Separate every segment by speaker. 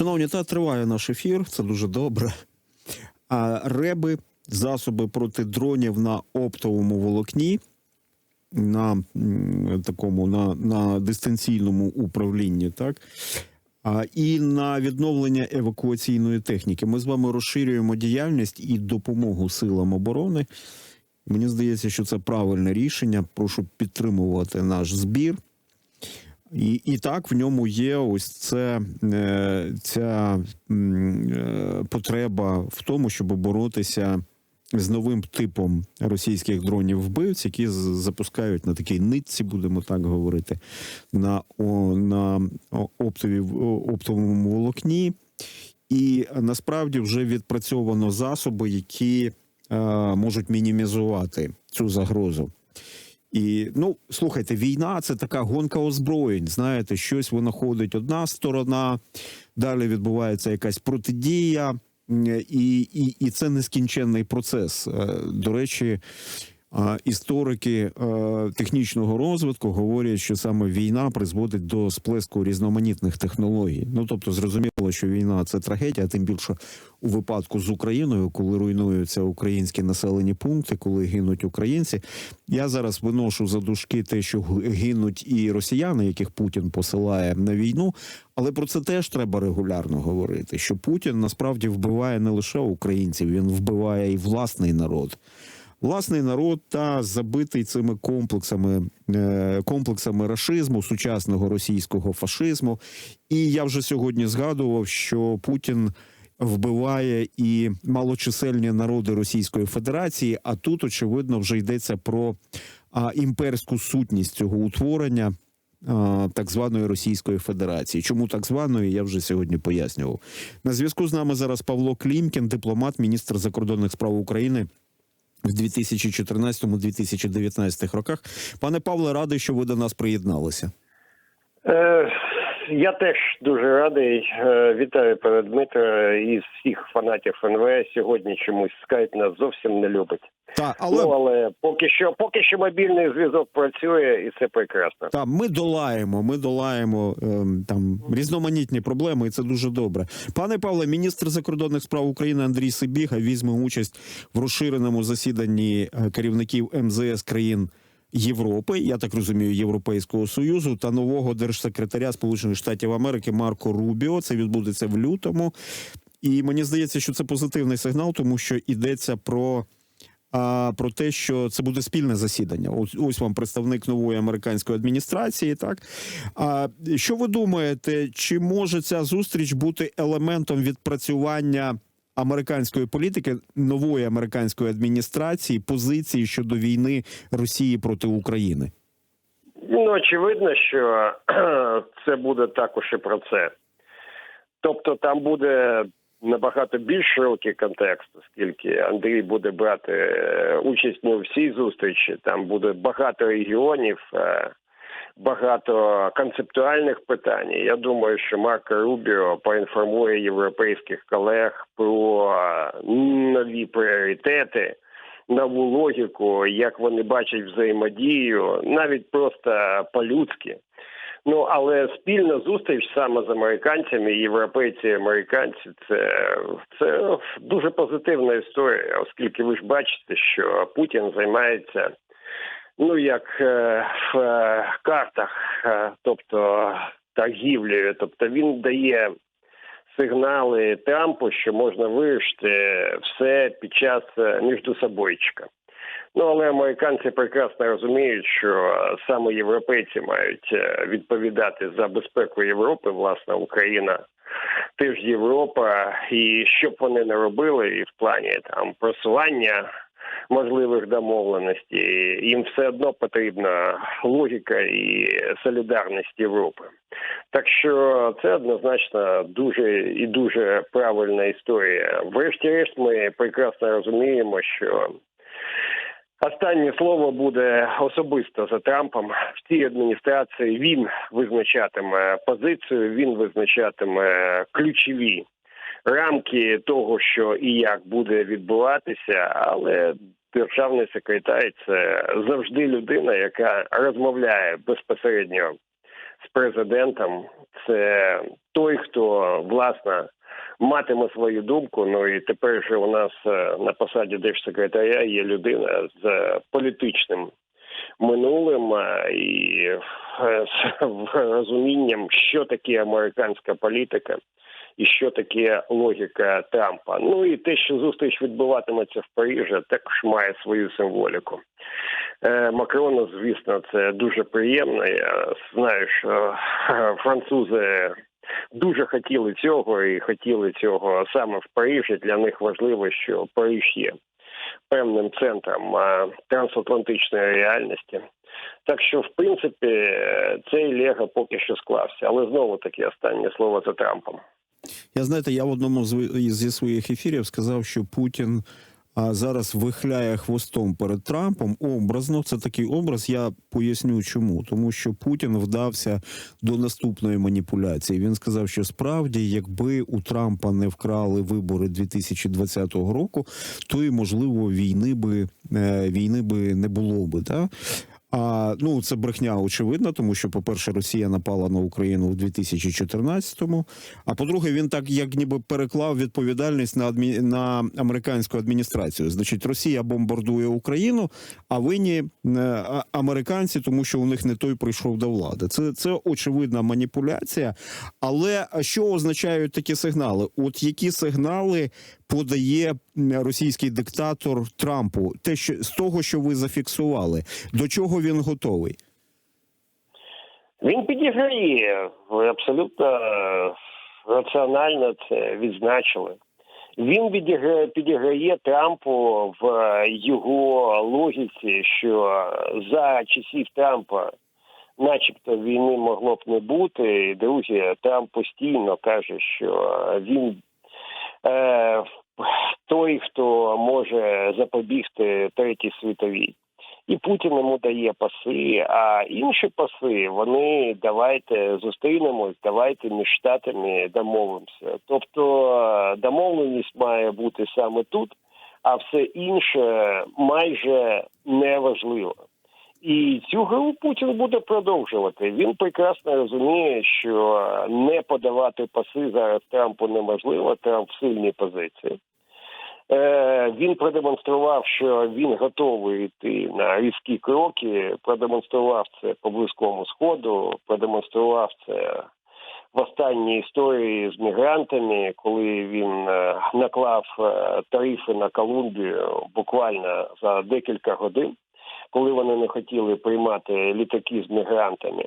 Speaker 1: Шановні, та триває наш ефір, це дуже добре. А реби, засоби проти дронів на оптовому волокні, на такому на, на дистанційному управлінні, так. А, і на відновлення евакуаційної техніки. Ми з вами розширюємо діяльність і допомогу силам оборони. Мені здається, що це правильне рішення. Прошу підтримувати наш збір. І, і так в ньому є ось це, е, ця е, потреба в тому, щоб боротися з новим типом російських дронів вбивць, які запускають на такій нитці, будемо так говорити, на, о, на оптові, оптовому волокні. І насправді вже відпрацьовано засоби, які е, можуть мінімізувати цю загрозу. І ну слухайте, війна це така гонка озброєнь. Знаєте, щось винаходить одна сторона, далі відбувається якась протидія, і, і, і це нескінченний процес. Е, До речі, історики е, технічного розвитку говорять, що саме війна призводить до сплеску різноманітних технологій. Ну тобто, зрозуміло, що війна це трагедія, тим більше у випадку з Україною, коли руйнуються українські населені пункти, коли гинуть українці. Я зараз виношу за дужки те, що гинуть і росіяни, яких Путін посилає на війну. Але про це теж треба регулярно говорити. Що Путін насправді вбиває не лише українців, він вбиває і власний народ. Власний народ та забитий цими комплексами, е, комплексами рашизму, сучасного російського фашизму. І я вже сьогодні згадував, що Путін вбиває і малочисельні народи Російської Федерації. А тут очевидно вже йдеться про імперську сутність цього утворення. Так званої Російської Федерації, чому так званої, я вже сьогодні пояснював. На зв'язку з нами зараз Павло Клімкін, дипломат, міністр закордонних справ України в 2014-2019 роках. Пане Павле, радий, що ви до нас приєдналися.
Speaker 2: Е, я теж дуже радий. Е, Вітаю пане Дмитро і всіх фанатів НВ. Сьогодні чомусь скайп нас зовсім не любить.
Speaker 1: Та, але
Speaker 2: Ну але поки що, поки що мобільний зв'язок працює, і це прекрасно.
Speaker 1: та ми долаємо. Ми долаємо ем, там різноманітні проблеми, і це дуже добре. Пане Павле, міністр закордонних справ України Андрій Сибіга візьме участь в розширеному засіданні е, керівників МЗС країн. Європи, я так розумію, Європейського союзу та нового держсекретаря Сполучених Штатів Америки Марко Рубіо. Це відбудеться в лютому. І мені здається, що це позитивний сигнал, тому що йдеться про, а, про те, що це буде спільне засідання. Ось, ось вам представник нової американської адміністрації. Так а що ви думаєте, чи може ця зустріч бути елементом відпрацювання? Американської політики нової американської адміністрації позиції щодо війни Росії проти України.
Speaker 2: Ну очевидно, що це буде також і про це. Тобто, там буде набагато більш широкий контекст, оскільки Андрій буде брати е, участь не у всій зустрічі. Там буде багато регіонів, е, багато концептуальних питань. Я думаю, що Марко Рубіо поінформує європейських колег про нові пріоритети. Нову логіку, як вони бачать взаємодію, навіть просто по-людськи. Ну але спільна зустріч саме з американцями, європейці, і американці, це, це дуже позитивна історія, оскільки ви ж бачите, що Путін займається ну як е, в е, картах, е, тобто торгівлею, тобто він дає сигнали Трампу, що можна вирішити все під час е, міждособойчика. Ну але американці прекрасно розуміють, що саме європейці мають відповідати за безпеку Європи, власне, Україна. Теж Європа, і що б вони не робили, і в плані там просування можливих домовленостей, їм все одно потрібна логіка і солідарність Європи. Так що це однозначно дуже і дуже правильна історія. Врешті-решт, ми прекрасно розуміємо, що Останнє слово буде особисто за Трампом в цій адміністрації. Він визначатиме позицію, він визначатиме ключові рамки того, що і як буде відбуватися, але державний секретар це завжди людина, яка розмовляє безпосередньо з президентом. Це той, хто власне матиме свою думку. Ну і тепер же у нас е, на посаді держсекретаря є людина з політичним минулим е, і е, з розумінням, що таке американська політика. І що таке логіка Трампа? Ну і те, що зустріч відбуватиметься в Парижі, також має свою символіку. Е, Макрону, звісно, це дуже приємно. Я знаю, що е, французи дуже хотіли цього і хотіли цього саме в Парижі. Для них важливо, що Париж є певним центром е, трансатлантичної реальності. Так що, в принципі, цей Лего поки що склався, але знову таки останнє слово за Трампом.
Speaker 1: Я знаєте, я в одному зі своїх ефірів сказав, що Путін зараз вихляє хвостом перед Трампом. Образно це такий образ. Я поясню, чому тому, що Путін вдався до наступної маніпуляції. Він сказав, що справді, якби у Трампа не вкрали вибори 2020 року, то і можливо війни би е, війни би не було би. Да? А ну це брехня очевидна, тому що, по-перше, Росія напала на Україну в 2014-му, А по-друге, він так як ніби переклав відповідальність на адмі... на американську адміністрацію. Значить, Росія бомбардує Україну, а винні е, американці, тому що у них не той прийшов до влади. Це це очевидна маніпуляція. Але що означають такі сигнали? От які сигнали подає російський диктатор Трампу? Те, що з того, що ви зафіксували, до чого він готовий?
Speaker 2: Він підіграє. Ви абсолютно е, раціонально це відзначили. Він відіграє, підіграє Трампу в е, його логіці, що за часів Трампа, начебто, війни могло б не бути. І друге, Трамп постійно каже, що він е, той, хто може запобігти третій світовій. І Путін йому дає паси, а інші паси вони давайте зустрінемось, давайте між штатами домовимося. Тобто домовленість має бути саме тут, а все інше майже неважливо. І цю гру Путін буде продовжувати. Він прекрасно розуміє, що не подавати паси зараз Трампу неможливо. Трамп в сильній позиції. Е, Він продемонстрував, що він готовий йти на різкі кроки. Продемонстрував це по близькому сходу, продемонстрував це в останній історії з мігрантами, коли він е, наклав е, тарифи на Колумбію буквально за декілька годин, коли вони не хотіли приймати літаки з мігрантами.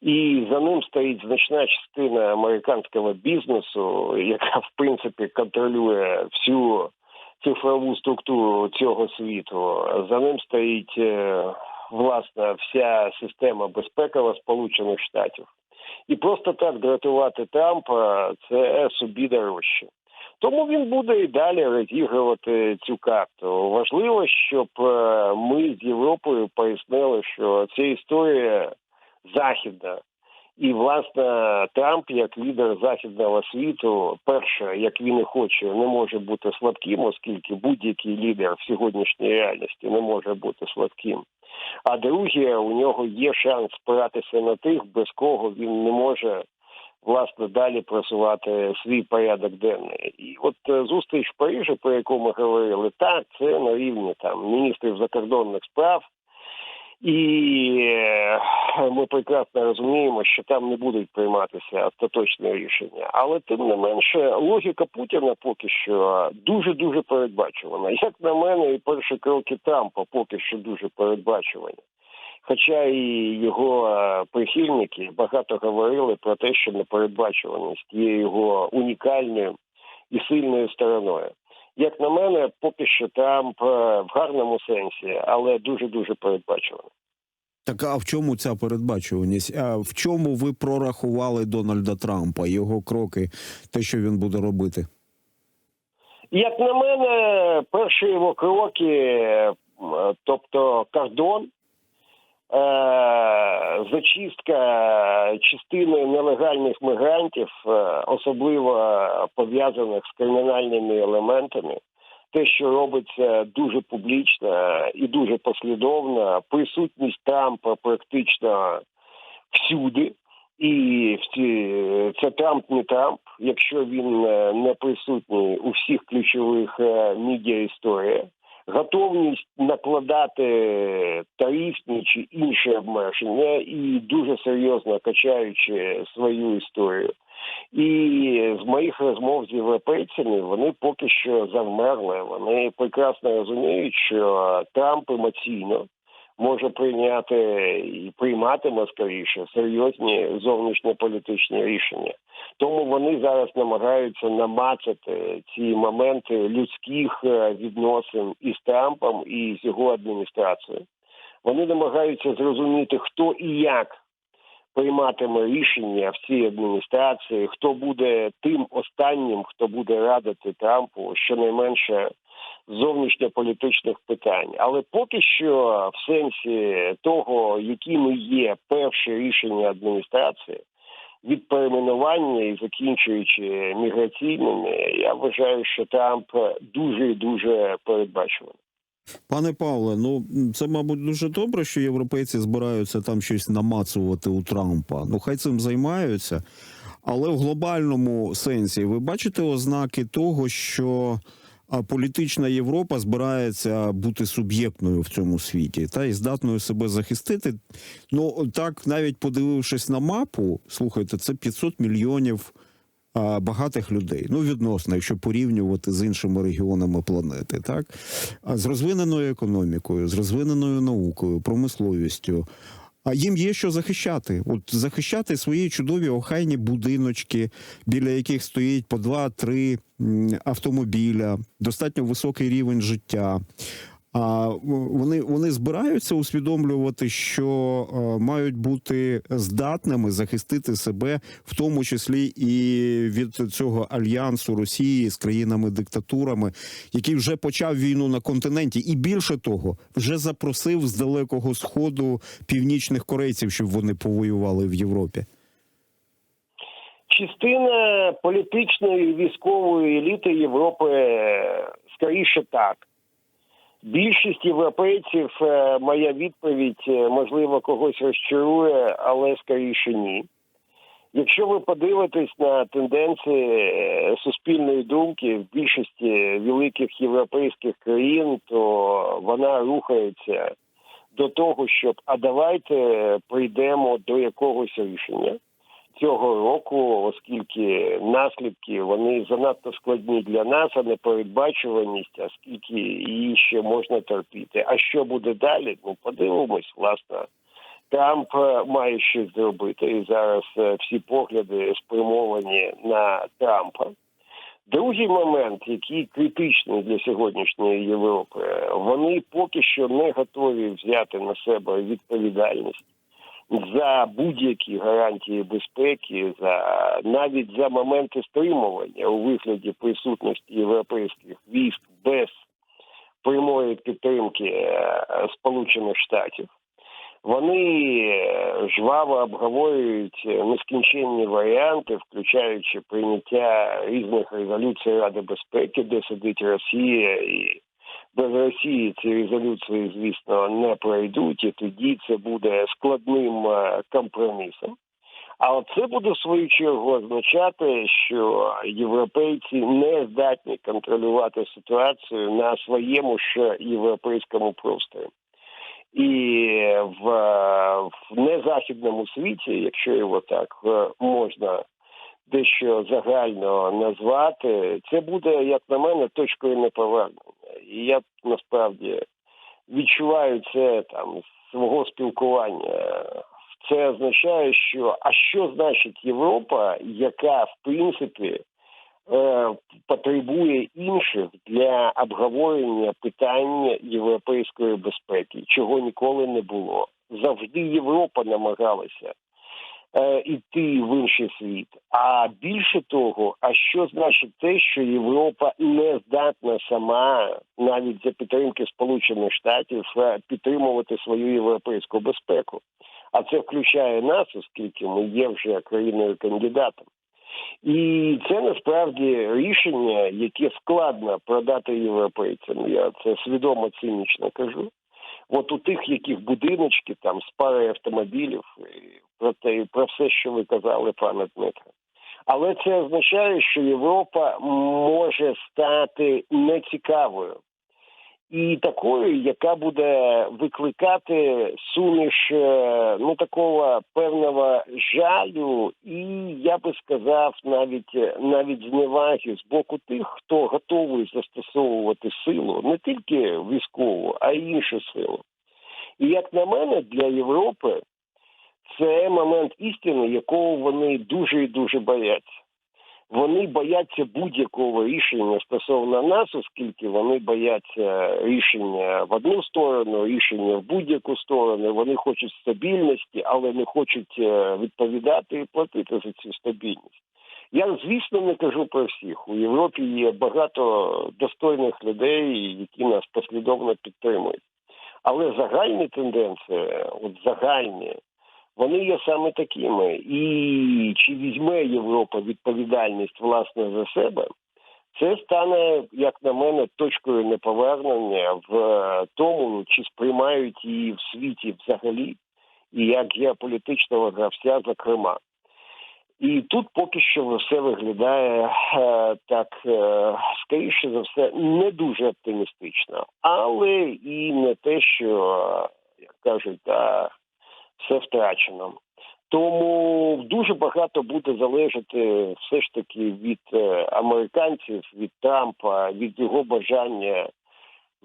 Speaker 2: І за ним стоїть значна частина американського бізнесу, яка в принципі контролює всю цифрову структуру цього світу. За ним стоїть е, власне вся система безпекова Сполучених Штатів. І просто так дратувати Трампа це собі дорожче. Тому він буде і далі розігрувати цю карту. Важливо, щоб е, ми з Європою пояснили, що ця історія західна. І власне Трамп, як лідер західного світу, перше, як він і хоче, не може бути слабким, оскільки будь-який лідер в сьогоднішній реальності не може бути слабким. А друге, у нього є шанс спиратися на тих, без кого він не може власне далі просувати свій порядок денний. І от е, зустріч в Парижі, про яку ми говорили, так це на рівні там міністрів закордонних справ. І е, ми прекрасно розуміємо, що там не будуть прийматися остаточні рішення. Але тим не менше, логіка Путіна поки що дуже дуже передбачувана. Як на мене, і перші кроки Трампа поки що дуже передбачувані. Хоча і його е, прихильники багато говорили про те, що непередбачуваність є його унікальною і сильною стороною. Як на мене, поки що Трамп е, в гарному сенсі, але дуже дуже передбачуваний.
Speaker 1: Так а в чому ця передбачуваність? А в чому ви прорахували Дональда Трампа, його кроки, те, що він буде робити?
Speaker 2: Як на мене, перші його кроки, е, тобто кордон, зачистка частини нелегальних мігрантів, е, особливо пов'язаних з кримінальними елементами, те, що робиться дуже публічно і дуже послідовно, присутність Трампа практично всюди. І всі це Трамп не Трамп, якщо він е, не присутній у всіх ключових е, медіа історіях. Готовність накладати тарифні чи інші обмеження і дуже серйозно качаючи свою історію. І з моїх розмов з європейцями вони поки що завмерли. Вони прекрасно розуміють, що Трамп емоційно може прийняти і прийматиме скоріше серйозні зовнішньополітичні рішення. Тому вони зараз намагаються намацати ці моменти людських е, відносин із Трампом і з його адміністрацією. Вони намагаються зрозуміти, хто і як прийматиме рішення в цій адміністрації, хто буде тим останнім, хто буде радити Трампу щонайменше зовнішньополітичних питань. Але поки що, в сенсі того, якими є перші рішення адміністрації. Від перейменування і закінчуючи міграційними, я вважаю, що Трамп дуже і дуже передбачуваний.
Speaker 1: Пане Павле, ну це мабуть дуже добре, що європейці збираються там щось намацувати у Трампа. Ну хай цим займаються. Але в глобальному сенсі ви бачите ознаки того, що а, політична Європа збирається бути суб'єктною в цьому світі та і здатною себе захистити. Ну так, навіть подивившись на мапу, слухайте, це 500 мільйонів багатих людей. Ну, відносно, якщо порівнювати з іншими регіонами планети, так А з розвиненою економікою, з розвиненою наукою, промисловістю. А їм є що захищати. От захищати свої чудові охайні будиночки, біля яких стоїть по два-три автомобіля, достатньо високий рівень життя. А вони, вони збираються усвідомлювати, що е, мають бути здатними захистити себе, в тому числі і від цього альянсу Росії з країнами-диктатурами, який вже почав війну на континенті, і більше того, вже запросив з далекого сходу північних корейців, щоб вони повоювали в Європі.
Speaker 2: Частина політичної військової еліти Європи скоріше так. Більшість європейців, е, моя відповідь, е, можливо, когось розчарує, але скоріше ні. Якщо ви подивитесь на тенденції е, суспільної думки в більшості великих європейських країн, то вона рухається до того, щоб а давайте прийдемо до якогось рішення цього року, оскільки наслідки вони занадто складні для нас, а не передбачуваність, а скільки її ще можна терпіти. А що буде далі? Ну подивимось, власне. Трамп е, має щось зробити, і зараз е, всі погляди спрямовані на Трампа. Другий момент, який критичний для сьогоднішньої Європи, вони поки що не готові взяти на себе відповідальність за будь-які гарантії безпеки, за навіть за моменти стримування у вигляді присутності європейських військ без прямої підтримки е, Сполучених Штатів. Вони е, жваво обговорюють нескінченні варіанти, включаючи прийняття різних резолюцій Ради безпеки, де сидить Росія, і без Росії ці резолюції, звісно, не пройдуть, і тоді це буде складним е, компромісом. А це буде в свою чергу означати, що європейці не здатні контролювати ситуацію на своєму ж європейському просторі. І в, в незахідному світі, якщо його так е, можна дещо загально назвати, це буде, як на мене, точкою неповернення. І я насправді відчуваю це там свого спілкування. Це означає, що а що значить Європа, яка в принципі е, потребує інших для обговорення питання європейської безпеки, чого ніколи не було. Завжди Європа намагалася іти в інший світ. А більше того, а що значить те, що Європа не здатна сама, навіть за підтримки Сполучених Штатів, е, підтримувати свою європейську безпеку? А це включає нас, оскільки ми є вже країною кандидатом. І це насправді рішення, яке складно продати європейцям. Я це свідомо цинічно кажу. От у тих, яких будиночки там з парою автомобілів, і про те, про все, що ви казали, пане Дмитре. Але це означає, що Європа може стати нецікавою і такою, яка буде викликати суміш е, ну такого певного жалю, і я би сказав, навіть е, навіть зневаги з боку тих, хто готовий застосовувати силу не тільки військову, а й іншу силу. І як на мене, для Європи це момент істини, якого вони дуже і дуже бояться. Вони бояться будь-якого рішення стосовно нас, оскільки вони бояться рішення в одну сторону, рішення в будь-яку сторону. Вони хочуть стабільності, але не хочуть е, відповідати і платити за цю стабільність. Я звісно не кажу про всіх. У Європі є багато достойних людей, які нас послідовно підтримують. Але загальні тенденції, от загальні, вони є саме такими. І чи візьме Європа відповідальність власне за себе, це стане, як на мене, точкою неповернення в е, тому, чи сприймають її в світі взагалі, і як геополітичного гравця, зокрема. І тут поки що все виглядає е, так, е, скоріше за все, не дуже оптимістично, але і не те, що, як кажуть, та, все втрачено. Тому дуже багато буде залежати все ж таки від е, американців, від Трампа, від його бажання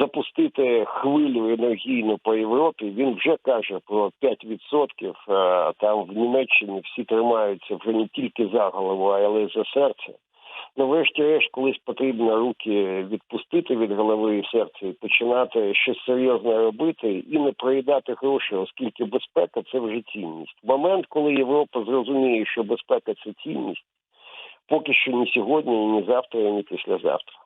Speaker 2: запустити хвилю енергійну по Європі. Він вже каже про 5%. е, Там в Німеччині всі тримаються вже не тільки за голову, але й за серце. Ну, врешті-решт, колись потрібно руки відпустити від голови і серця і починати щось серйозне робити і не проїдати гроші, оскільки безпека це вже цінність. Момент, коли Європа зрозуміє, що безпека це цінність, поки що ні сьогодні, ні завтра, ні післязавтра.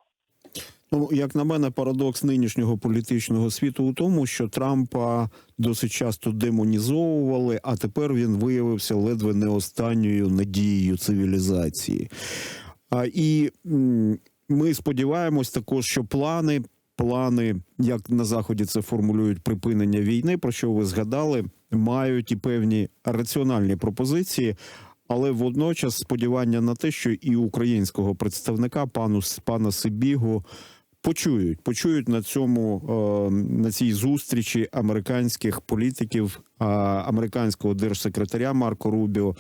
Speaker 1: Ну, як на мене, парадокс нинішнього політичного світу у тому, що Трампа досить часто демонізовували, а тепер він виявився ледве не останньою надією цивілізації. І ми сподіваємось також, що плани, плани, як на заході це формулюють припинення війни, про що ви згадали, мають і певні раціональні пропозиції. Але водночас сподівання на те, що і українського представника пану пана Сибігу почують, почують на цьому е, на цій зустрічі американських політиків, американського держсекретаря Марко Рубіо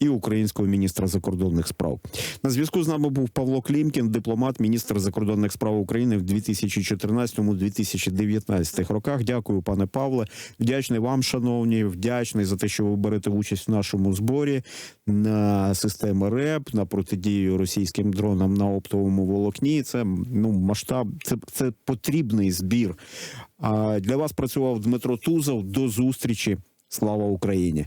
Speaker 1: і українського міністра закордонних справ. На зв'язку з нами був Павло Клімкін, дипломат, міністр закордонних справ України в 2014-2019 роках. Дякую, пане Павле. Вдячний вам, шановні, вдячний за те, що ви берете участь в нашому зборі на системи РЕП, на протидію російським дронам на оптовому волокні. Це ну масштаб, це, це потрібний збір. А для вас працював Дмитро Тузов. До зустрічі. Слава Україні!